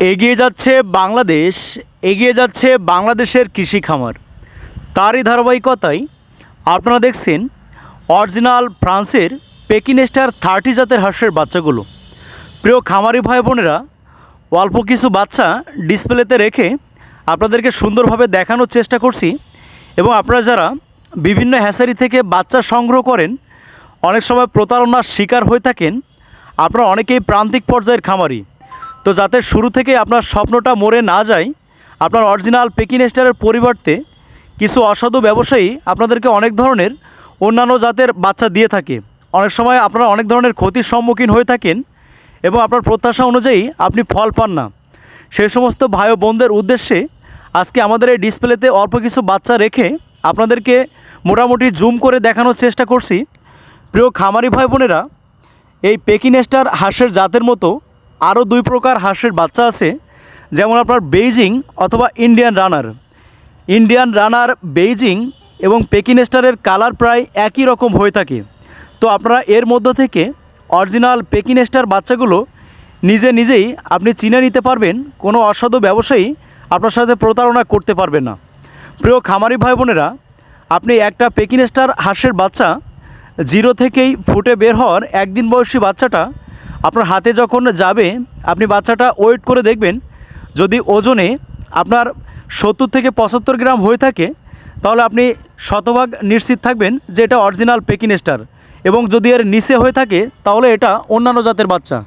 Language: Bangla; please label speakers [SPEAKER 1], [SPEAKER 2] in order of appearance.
[SPEAKER 1] এগিয়ে যাচ্ছে বাংলাদেশ, এগিয়ে যাচ্ছে বাংলাদেশের কৃষি খামার। তারই ধারাবাহিকতায় আপনারা দেখছেন অরিজিনাল ফ্রান্সের পেকিনেস্টার থার্টি জাতের হাঁসের বাচ্চাগুলো। প্রিয় খামারি ভাই বোনেরা, অল্প কিছু বাচ্চা ডিসপ্লেতে রেখে আপনাদেরকে সুন্দরভাবে দেখানোর চেষ্টা করছি এবং আপনারা যারা বিভিন্ন হ্যাসারি থেকে বাচ্চা সংগ্রহ করেন, অনেক সময় প্রতারণার শিকার হয়ে থাকেন, আপনারা অনেকেই প্রান্তিক পর্যায়ের খামারি। তো যাতে শুরু থেকে আপনার স্বপ্নটা মরে না যায়, আপনার অরিজিনাল পেকিনেস্টারের পরিবর্তে কিছু অসাধু ব্যবসায়ী আপনাদেরকে অনেক ধরনের অন্যান্য জাতের বাচ্চা দিয়ে থাকে। অনেক সময় আপনারা অনেক ধরনের ক্ষতির সম্মুখীন হয়ে থাকেন এবং আপনার প্রত্যাশা অনুযায়ী আপনি ফল পান না। সেই সমস্ত ভাই বোনদের উদ্দেশ্যে আজকে আমাদের এই ডিসপ্লেতে অল্প কিছু বাচ্চা রেখে আপনাদেরকে মোটামুটি জুম করে দেখানোর চেষ্টা করছি। প্রিয় খামারি ভাই বোনেরা, এই পেকিনেস্টার হাঁসের জাতের মতো আরও দুই প্রকার হাঁসের বাচ্চা আছে, যেমন আপনার বেইজিং অথবা Indian runner. Indian runner Beijing এবং পেকিনেস্টারের কালার প্রায় একই রকম হয়ে থাকে। তো আপনারা এর মধ্য থেকে অরিজিনাল পেকিনেস্টার বাচ্চাগুলো নিজে নিজেই আপনি চিনে নিতে পারবেন, কোনো অসাধু ব্যবসায়ী আপনার সাথে প্রতারণা করতে পারবে না। প্রিয় খামারি ভাই বোনেরা আপনি একটা পেকিনেস্টার হাঁসের বাচ্চা জিরো থেকেই ফুটে বের হওয়ার একদিন বয়সী বাচ্চাটা আপনার হাতে যখন যাবে, আপনি বাচ্চাটা ওয়েট করে দেখবেন। যদি ওজনে আপনার সত্তর থেকে পঁচাত্তর গ্রাম হয়ে থাকে, তাহলে আপনি শতভাগ নিশ্চিত থাকবেন যে এটা অরিজিনাল পেকিনেস্টার এবং যদি এর নিচে হয়ে থাকে, তাহলে এটা অন্যান্য জাতের বাচ্চা।